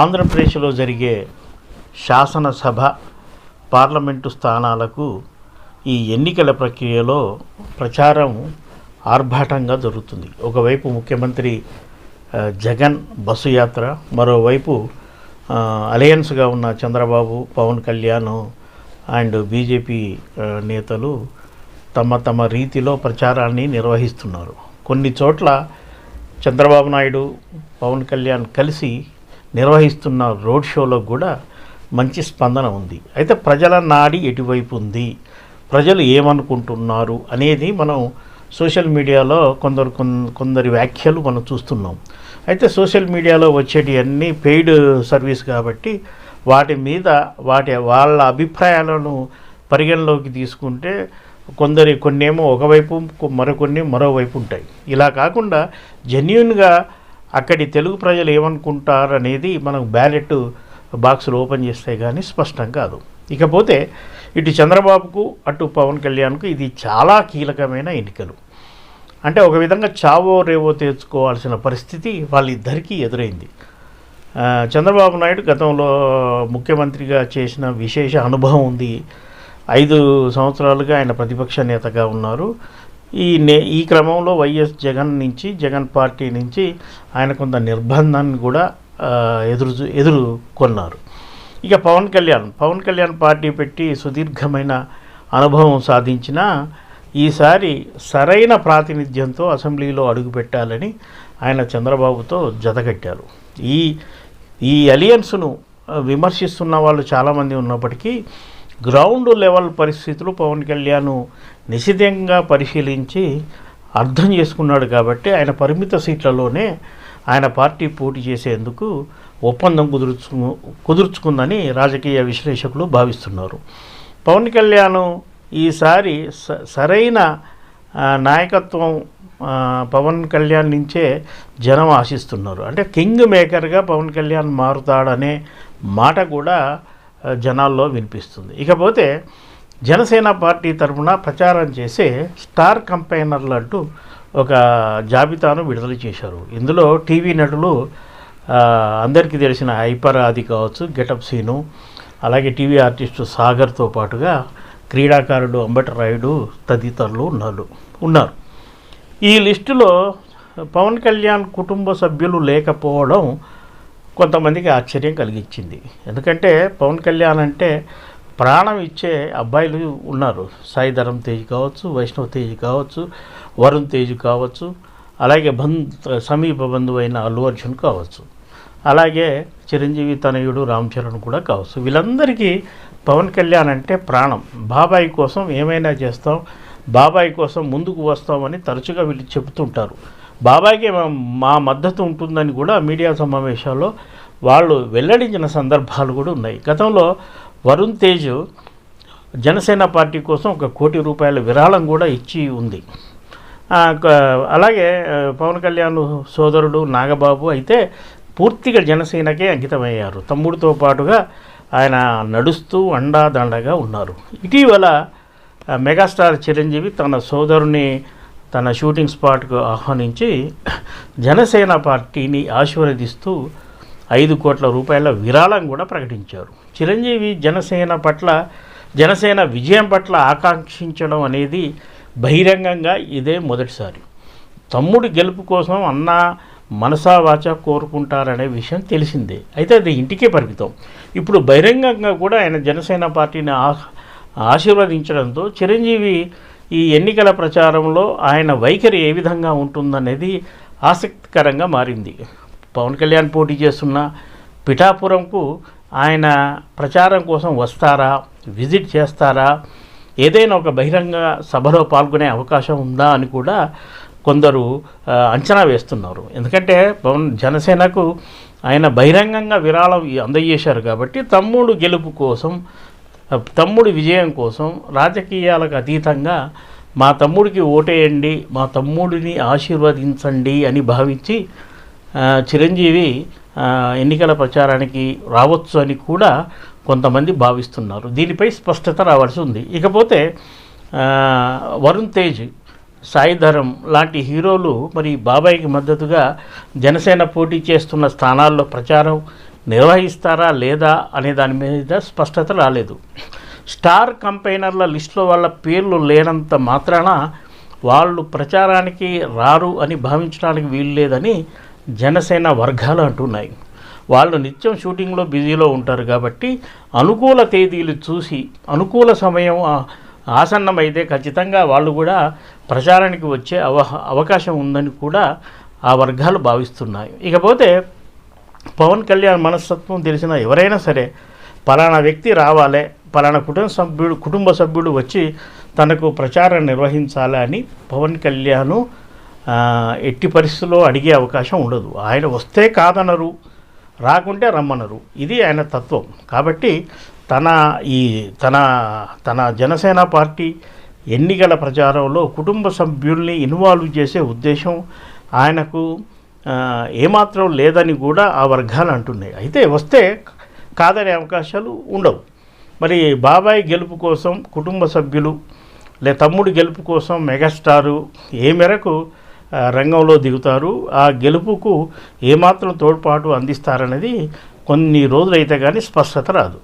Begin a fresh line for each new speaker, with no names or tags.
ఆంధ్రప్రదేశ్లో జరిగే శాసనసభ పార్లమెంటు స్థానాలకు ఈ ఎన్నికల ప్రక్రియలో ప్రచారం ఆర్భాటంగా జరుగుతుంది. ఒకవైపు ముఖ్యమంత్రి జగన్ బస్సు యాత్ర మరోవైపు అలయన్స్గా ఉన్న చంద్రబాబు పవన్ కళ్యాణ్ అండ్ బీజేపీ నేతలు తమ తమ రీతిలో ప్రచారాన్ని నిర్వహిస్తున్నారు. కొన్ని చోట్ల చంద్రబాబు నాయుడు పవన్ కళ్యాణ్ కలిసి నిర్వహిస్తున్న రోడ్ షోలో కూడా మంచి స్పందన ఉంది. అయితే ప్రజల నాడి ఎటువైపు ఉంది? ప్రజలు ఏమనుకుంటున్నారు అనేది మనం సోషల్ మీడియాలో కొందరు కొందరి వ్యాఖ్యలు మనం చూస్తున్నాం. అయితే సోషల్ మీడియాలో వచ్చేటి అన్నీ పెయిడ్ సర్వీస్ కాబట్టి వాటి మీద వాటి వాళ్ళ అభిప్రాయాలను పరిగణలోకి తీసుకుంటే కొందరి కొన్నేమో ఒకవైపు మరికొన్ని మరోవైపు ఉంటాయి. ఇలా కాకుండా జెన్యున్గా అక్కడి తెలుగు ప్రజలు ఏమనుకుంటారు అనేది మనకు బ్యాలెట్ బాక్సులు ఓపెన్ చేస్తే కానీ స్పష్టం కాదు. ఇకపోతే ఇటు చంద్రబాబుకు అటు పవన్ కళ్యాణ్కు ఇది చాలా కీలకమైన ఎన్నికలు. అంటే ఒక విధంగా చావో రేవో తెచ్చుకోవాల్సిన పరిస్థితి వాళ్ళిద్దరికీ ఎదురైంది. చంద్రబాబు నాయుడు గతంలో ముఖ్యమంత్రిగా చేసిన విశేష అనుభవం ఉంది. ఐదు సంవత్సరాలుగా ఆయన ప్రతిపక్ష నేతగా ఉన్నారు. ఈ నే ఈ క్రమంలో వైఎస్ జగన్ నుంచి జగన్ పార్టీ నుంచి ఆయన కొంత నిర్బంధాన్ని కూడా ఎదురు ఎదుర్కొన్నారు ఇక పవన్ కళ్యాణ్ పవన్ కళ్యాణ్ పార్టీ పెట్టి సుదీర్ఘమైన అనుభవం సాధించిన ఈసారి సరైన ప్రాతినిధ్యంతో అసెంబ్లీలో అడుగుపెట్టాలని ఆయన చంద్రబాబుతో జతగట్టారు ఈ ఈ అలియన్స్ను విమర్శిస్తున్న వాళ్ళు చాలామంది ఉన్నప్పటికీ గ్రౌండ్ లెవెల్ పరిస్థితులు పవన్ కళ్యాణ్ నిశితంగా పరిశీలించి అర్థం చేసుకున్నాడు కాబట్టి ఆయన పరిమిత సీట్లలోనే ఆయన పార్టీ పోటీ చేసేందుకు ఒప్పందం కుదుర్చు కుదుర్చుకుందని రాజకీయ విశ్లేషకులు భావిస్తున్నారు. పవన్ కళ్యాణ్ ఈసారి స- సరైన నాయకత్వం పవన్ కళ్యాణ్ నుంచే జనం ఆశిస్తున్నారు. అంటే కింగ్ మేకర్గా పవన్ కళ్యాణ్ మారుతాడనే మాట కూడా జనాల్లో వినిపిస్తుంది. ఇకపోతే జనసేన పార్టీ తరఫున ప్రచారం చేసే స్టార్ కంపైనర్లు అంటూ ఒక జాబితాను విడుదల చేశారు. ఇందులో టీవీ నటులు అందరికీ తెలిసిన హైపర్ ఆది కావచ్చు గెటప్ సీను అలాగే టీవీ ఆర్టిస్టు సాగర్తో పాటుగా క్రీడాకారుడు అంబటి రాయుడు తదితరులు ఉన్నారు. ఉన్నారు. ఈ లిస్టులో పవన్ కళ్యాణ్ కుటుంబ సభ్యులు లేకపోవడం కొంతమందికి ఆశ్చర్యం కలిగించింది. ఎందుకంటే పవన్ కళ్యాణ్ అంటే ప్రాణం ఇచ్చే అబ్బాయిలు ఉన్నారు. సాయిధరం తేజ్ కావచ్చు వైష్ణవ్ తేజ్ కావచ్చు వరుణ్ తేజ్ కావచ్చు అలాగే బంధు సమీప బంధువు అయిన అల్లు అర్జున్ కావచ్చు. అలాగే చిరంజీవి తనయుడు రామ్ చరణ్ కూడా కావచ్చు. వీళ్ళందరికీ పవన్ కళ్యాణ్ అంటే ప్రాణం. బాబాయ్ కోసం ఏమైనా చేస్తాం బాబాయ్ కోసం ముందుకు వస్తామని తరచుగా వీళ్ళు చెబుతుంటారు. బాబాయ్కి మా- మద్దతు ఉంటుందని కూడా మీడియా సమావేశాల్లో వాళ్ళు వెల్లడించిన సందర్భాలు కూడా ఉన్నాయి. గతంలో వరుణ్ తేజ్ జనసేన పార్టీ కోసం ఒక కోటి రూపాయల విరాళం కూడా ఇచ్చి ఉంది. అలాగే పవన్ కళ్యాణ్ సోదరుడు నాగబాబు అయితే పూర్తిగా జనసేనకే అంకితమయ్యారు. తమ్ముడితో పాటుగా ఆయన నడుస్తూ అండాదండగా ఉన్నారు. ఇటీవల మెగాస్టార్ చిరంజీవి తన సోదరుని తన షూటింగ్ స్పాట్కు ఆహ్వానించి జనసేన పార్టీని ఆశీర్వదిస్తూ ఐదు కోట్ల రూపాయల విరాళం కూడా ప్రకటించారు. చిరంజీవి జనసేన పట్ల జనసేన విజయం పట్ల ఆకాంక్షించడం అనేది బహిరంగంగా ఇదే మొదటిసారి. తమ్ముడు గెలుపు కోసం అన్న మనసా వాచ కోరుకుంటారనే విషయం తెలిసిందే. అయితే అది ఇంటికే పరిమితం. ఇప్పుడు బహిరంగంగా కూడా ఆయన జనసేన పార్టీని ఆశీర్వదించడంతో చిరంజీవి ఈ ఎన్నికల ప్రచారంలో ఆయన వైఖరి ఏ విధంగా ఉంటుందనేది ఆసక్తికరంగా మారింది. పవన్ కళ్యాణ్ పోటీ చేస్తున్న పిఠాపురంకు ఆయన ప్రచారం కోసం వస్తారా? విజిట్ చేస్తారా? ఏదైనా ఒక బహిరంగ సభలో పాల్గొనే అవకాశం ఉందా అని కూడా కొందరు అంచనా వేస్తున్నారు. ఎందుకంటే పవన్ జనసేనకు ఆయన బహిరంగంగా విరాళం అందజేశారు కాబట్టి తమ్ముడు గెలుపు కోసం తమ్ముడి విజయం కోసం రాజకీయాలకు అతీతంగా మా తమ్ముడికి ఓటేయండి మా తమ్ముడిని ఆశీర్వదించండి అని భావించి చిరంజీవి ఎన్నికల ప్రచారానికి రావచ్చు అని కూడా కొంతమంది భావిస్తున్నారు. దీనిపై స్పష్టత రావాల్సి ఉంది. ఇకపోతే వరుణ్ తేజ్ సాయిధరం లాంటి హీరోలు మరి బాబాయ్కి మద్దతుగా జనసేన పోటీ చేస్తున్న స్థానాల్లో ప్రచారం నిర్వహిస్తారా లేదా అనే దాని మీద స్పష్టత రాలేదు. స్టార్ కంపైనర్ల లిస్టులో వాళ్ళ పేర్లు లేనంత మాత్రాన వాళ్ళు ప్రచారానికి రారు అని భావించడానికి వీలు లేదని జనసేన వర్గాలు అంటున్నాయి. వాళ్ళు నిత్యం షూటింగ్లో బిజీలో ఉంటారు కాబట్టి అనుకూల తేదీలు చూసి అనుకూల సమయం ఆసన్నమైతే ఖచ్చితంగా వాళ్ళు కూడా ప్రచారానికి వచ్చే అవ అవకాశం ఉందని కూడా ఆ వర్గాలు భావిస్తున్నాయి. ఇకపోతే పవన్ కళ్యాణ్ మనస్తత్వం తెలిసిన ఎవరైనా సరే పలానా వ్యక్తి రావాలి పలానా కుటుంబ సభ్యుడు కుటుంబ సభ్యుడు వచ్చి తనకు ప్రచారం నిర్వహించాలి అని పవన్ కళ్యాణ్ ఎట్టి పరిస్థితుల్లో అడిగే అవకాశం ఉండదు. ఆయన వస్తే కాదనరు రాకుంటే రమ్మనరు. ఇది ఆయన తత్వం. కాబట్టి తన ఈ తన తన జనసేన పార్టీ ఎన్నికల ప్రచారంలో కుటుంబ సభ్యుల్ని ఇన్వాల్వ్ చేసే ఉద్దేశం ఆయనకు ఏమాత్రం లేదని కూడా ఆ వర్గాలు అంటున్నాయి. అయితే వస్తే కాదనే అవకాశాలు ఉండవు. మరి బాబాయ్ గెలుపు కోసం కుటుంబ సభ్యులు లే తమ్ముడు గెలుపు కోసం మెగాస్టారు ఏ మేరకు రంగంలో దిగుతారు ఆ గెలుపుకు ఏమాత్రం తోడ్పాటు అందిస్తారనేది కొన్ని రోజులైతే కానీ స్పష్టత రాదు.